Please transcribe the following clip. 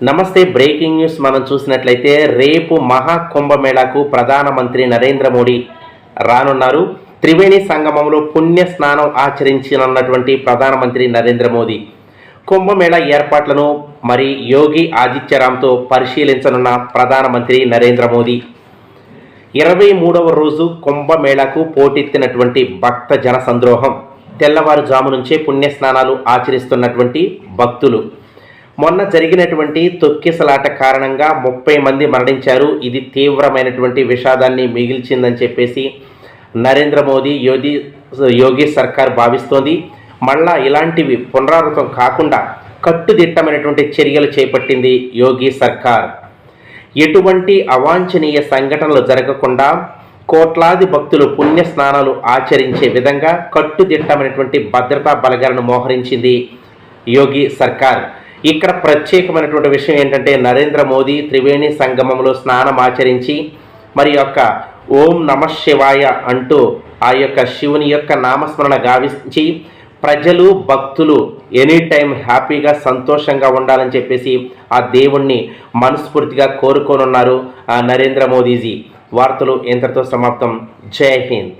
నమస్తే breaking news మనం చూసినట్లయితే రేపు మహాకుంభమేళాకు ప్రధానమంత్రి నరేంద్ర మోడీ రానున్నారు. త్రివేణి సంగమంలో పుణ్య స్నానం ఆచరించనున్నటువంటి ప్రధానమంత్రి నరేంద్ర మోదీ కుంభమేళా ఏర్పాట్లను మరి యోగి ఆదిత్యరామ్తో పరిశీలించనున్న ప్రధానమంత్రి నరేంద్ర మోదీ ఇరవై మూడవ రోజు కుంభమేళాకు పోటెత్తినటువంటి భక్త జన సంద్రోహం తెల్లవారుజాము నుంచే పుణ్యస్నానాలు ఆచరిస్తున్నటువంటి భక్తులు. మొన్న జరిగినటువంటి తొక్కిసలాట కారణంగా ముప్పై మంది మరణించారు. ఇది తీవ్రమైనటువంటి విషాదాన్ని మిగిల్చిందని చెప్పేసి నరేంద్ర మోదీ యోగి యోగి సర్కార్ భావిస్తోంది. మళ్ళా ఇలాంటివి పునరావృతం కాకుండా కట్టుదిట్టమైనటువంటి చర్యలు చేపట్టింది యోగి సర్కార్. ఎటువంటి అవాంఛనీయ సంఘటనలు జరగకుండా కోట్లాది భక్తులు పుణ్య స్నానాలు ఆచరించే విధంగా కట్టుదిట్టమైనటువంటి భద్రతా బలగాలను మోహరించింది యోగి సర్కార్. ఇక్కడ ప్రత్యేకమైనటువంటి విషయం ఏంటంటే నరేంద్ర మోదీ త్రివేణి సంగమంలో స్నానం ఆచరించి మరి యొక్క ఓం నమ శివాయ అంటూ ఆ యొక్క శివుని యొక్క నామస్మరణ గావించి ప్రజలు భక్తులు ఎనీ టైం హ్యాపీగా సంతోషంగా ఉండాలని చెప్పేసి ఆ దేవుణ్ణి మనస్ఫూర్తిగా కోరుకోనున్నారు ఆ నరేంద్ర మోదీజీ. వార్తలు ఇంతటితో సమాప్తం. జై హింద్.